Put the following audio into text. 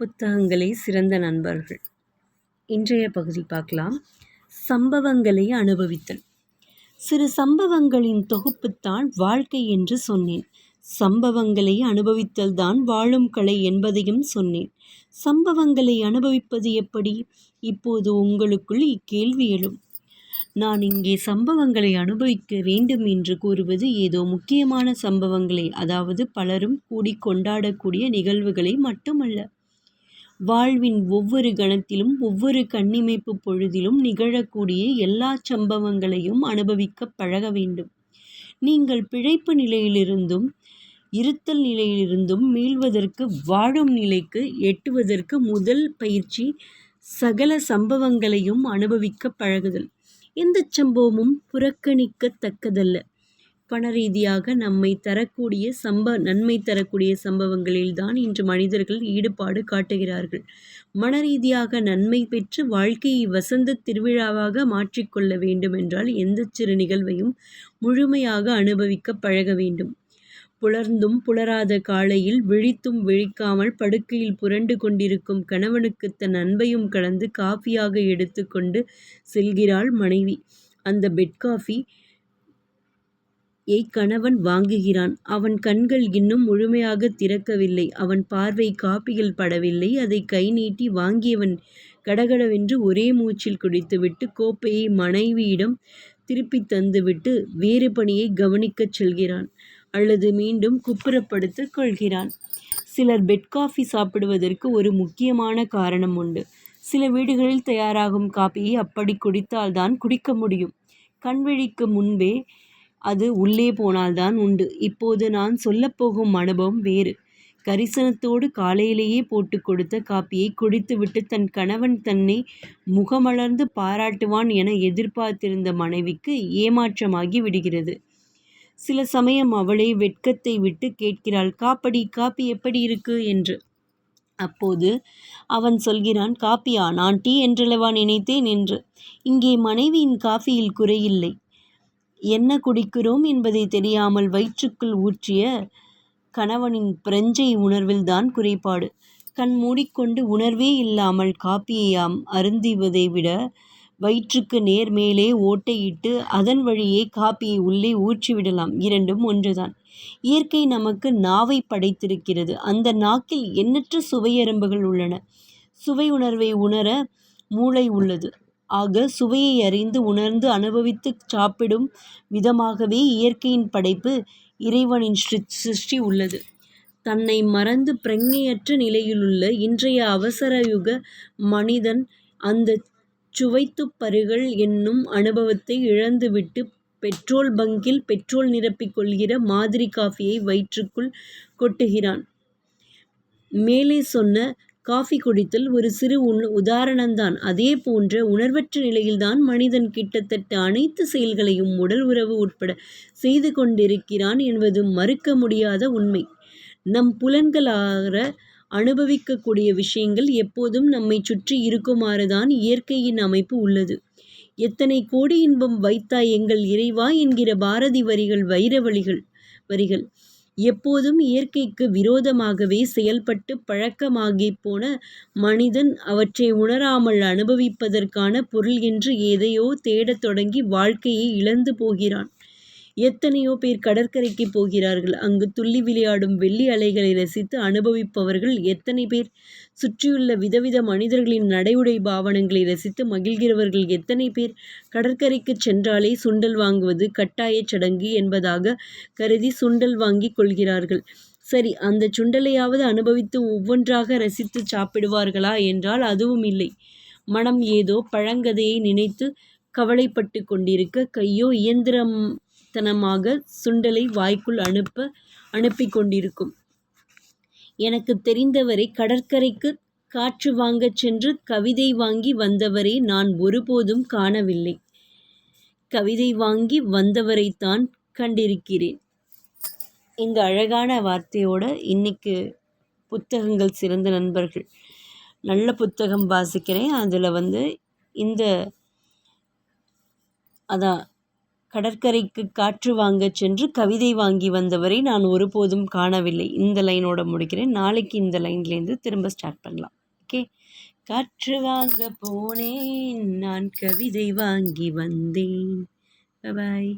புத்தகங்களே சிறந்த நண்பர்கள். இன்றைய பகுதி பார்க்கலாம். சம்பவங்களை அனுபவித்தல். சிறு சம்பவங்களின் தொகுப்புத்தான் வாழ்க்கை என்று சொன்னேன். சம்பவங்களை அனுபவித்தல் தான் வாழும் கலை என்பதையும் சொன்னேன். சம்பவங்களை அனுபவிப்பது எப்படி? இப்போது உங்களுக்குள் இக்கேள்வி எழும். நான் இங்கே சம்பவங்களை அனுபவிக்க வேண்டும் என்று கூறுவது ஏதோ முக்கியமான சம்பவங்களை அதாவது பலரும் கூடி கொண்டாடக்கூடிய நிகழ்வுகளை மட்டுமல்ல. வாழ்வின் ஒவ்வொரு கணத்திலும் ஒவ்வொரு கண்ணிமைப்பு பொழுதிலும் நிகழக்கூடிய எல்லா சம்பவங்களையும் அனுபவிக்க பழக வேண்டும். நீங்கள் பிழைப்பு நிலையிலிருந்தும் இருத்தல் நிலையிலிருந்தும் மீள்வதற்கு வாழும் நிலைக்கு எட்டுவதற்கு முதல் பயிற்சி சகல சம்பவங்களையும் அனுபவிக்க பழகுதல். எந்த சம்பவமும் புறக்கணிக்கத்தக்கதல்ல. பண ரீதியாக நம்மை தரக்கூடிய சம்ப நன்மை தரக்கூடிய சம்பவங்களில்தான் இன்று மனிதர்கள் ஈடுபாடு காட்டுகிறார்கள். மன ரீதியாக நன்மை பெற்று வாழ்க்கையை வசந்த திருவிழாவாக மாற்றிக்கொள்ள வேண்டும் என்றால் எந்த சிறு நிகழ்வையும் முழுமையாக அனுபவிக்க பழக வேண்டும். புலர்ந்தும் புலராத காலையில் விழித்தும் விழிக்காமல் படுக்கையில் புரண்டு கொண்டிருக்கும் கணவனுக்கு தன் அன்பையும் கலந்து காஃபியாக எடுத்துக்கொண்டு செல்கிறாள் மனைவி. அந்த பெட் காஃபி யை கணவன் வாங்குகிறான். அவன் கண்கள் இன்னும் முழுமையாக திறக்கவில்லை. அவன் பார்வை காப்பிகள் படவில்லை. அதை கை நீட்டி வாங்கியவன் கடகடவென்று ஒரே மூச்சில் குடித்துவிட்டு கோப்பையை மனைவியிடம் திருப்பி தந்துவிட்டு வேறு பணியை கவனிக்கச் செல்கிறான் அல்லது மீண்டும் குப்புறப்படுத்திக் கொள்கிறான். சிலர் பெட் காஃபி சாப்பிடுவதற்கு ஒரு முக்கியமான காரணம் உண்டு. சில வீடுகளில் தயாராகும் காப்பியை அப்படி குடித்தால்தான் குடிக்க முடியும். கண்விழிக்கு முன்பே அது உள்ளே போனால்தான் உண்டு. இப்போது நான் சொல்லப்போகும் அனுபவம் வேறு. கரிசனத்தோடு காலையிலேயே போட்டு கொடுத்த காப்பியை குடித்துவிட்டு தன் கணவன் தன்னை முகமலர்ந்து பாராட்டுவான் என எதிர்பார்த்திருந்த மனைவிக்கு ஏமாற்றமாகி விடுகிறது. சில சமயம் அவளே வெட்கத்தை விட்டு கேட்கிறாள் காப்படி காப்பி எப்படி இருக்கு? என்று. அப்போது அவன் சொல்கிறான் காப்பியா நான் டீ என்றளவா நினைத்தேன் என்று. இங்கே மனைவியின் காஃபியில் குறையில்லை. என்ன குடிக்கிறோம் என்பதை தெரியாமல் வயிற்றுக்குள் ஊற்றிய கணவனின் பிரஞ்சை உணர்வில்தான் குறைபாடு. கண் மூடிக்கொண்டு உணர்வே இல்லாமல் காப்பியாம் அருந்துவதை விட வயிற்றுக்கு நேர் மேலே ஓட்டையிட்டு அதன் வழியே காப்பியை உள்ளே ஊற்றிவிடலாம். இரண்டும் ஒன்றுதான். இயற்கை நமக்கு நாவை படைத்திருக்கிறது. அந்த நாக்கில் எண்ணற்ற சுவையரும்புகள் உள்ளன. சுவை உணர்வை உணர மூளை உள்ளது. ஆக சுவையை அறிந்து உணர்ந்து அனுபவித்து சாப்பிடும் விதமாகவே இயற்கையின் படைப்பு இறைவனின் சிருஷ்டி உள்ளது. தன்னை மறந்து பிரக்ஞையற்ற நிலையிலுள்ள இன்றைய அவசர யுக மனிதன் அந்த சுவைத்துப் பருகல் என்னும் அனுபவத்தை இழந்துவிட்டு பெட்ரோல் பங்கில் பெட்ரோல் நிரப்பிக் கொள்கிற மாதிரி காஃபியை வயிற்றுக்குள் கொட்டுகிறான். மேலே சொன்ன காஃபி குடித்தல் ஒரு சிறு உண் உதாரணம்தான். அதே போன்ற உணர்வற்ற நிலையில்தான் மனிதன் கிட்டத்தட்ட அனைத்து செயல்களையும் உடல் உறவு உட்பட செய்து கொண்டிருக்கிறான் என்பது மறுக்க முடியாத உண்மை. நம் புலன்களாக அனுபவிக்கக்கூடிய விஷயங்கள் எப்போதும் நம்மை சுற்றி இருக்குமாறுதான் இயற்கையின் அமைப்பு உள்ளது. எத்தனை கோடி இன்பம் வைத்தாய் எங்கள் இறைவா என்கிற பாரதி வரிகள் வைரவழிகள் வரிகள். எப்போதும் இயற்கைக்கு விரோதமாகவே செயல்பட்டு பழக்கமாகி போன மனிதன் அவற்றை உணராமல் அனுபவிப்பதற்கான பொருள் என்று எதையோ தேடத் தொடங்கி வாழ்க்கையை இழந்து போகிறான். எத்தனையோ பேர் கடற்கரைக்கு போகிறார்கள். அங்கு துள்ளி விளையாடும் வெள்ளி அலைகளை ரசித்து அனுபவிப்பவர்கள் எத்தனை பேர்? சுற்றியுள்ள விதவித மனிதர்களின் நடையுடை பாவனங்களை ரசித்து மகிழ்கிறவர்கள் எத்தனை பேர்? கடற்கரைக்கு சென்றாலே சுண்டல் வாங்குவது கட்டாயச் சடங்கு என்பதாக கருதி சுண்டல் வாங்கி கொள்கிறார்கள். சரி அந்த சுண்டலையாவது அனுபவித்து ஒவ்வொன்றாக ரசித்து சாப்பிடுவார்களா என்றால் அதுவும் இல்லை. மனம் ஏதோ பழங்கதையை நினைத்து கவலைப்பட்டு கொண்டிருக்க கையோ இயந்திரம் தனமாக சுண்டலை வாய்க்குள் அனுப்ப அனுப்பி கொண்டிருக்கும். எனக்கு தெரிந்தவரை கடற்கரைக்கு காற்று வாங்கச் சென்று கவிதை வாங்கி வந்தவரை நான் ஒருபோதும் காணவில்லை. கவிதை வாங்கி வந்தவரைத்தான் கண்டிருக்கிறேன். இந்த அழகான வார்த்தையோட இன்னைக்கு புத்தகங்கள் சிறந்த நண்பர்கள். நல்ல புத்தகம் வாசிக்கிறேன். அதில் வந்து இந்த அதான் கடற்கரைக்கு காற்று வாங்கச் சென்று கவிதை வாங்கி வந்தவரை நான் ஒருபோதும் காணவில்லை. இந்த லைனோட முடிக்கிறேன். நாளைக்கு இந்த லைன்லேருந்து திரும்ப ஸ்டார்ட் பண்ணலாம். ஓகே காற்று வாங்க போனேன். நான் கவிதை வாங்கி வந்தேன். பாய்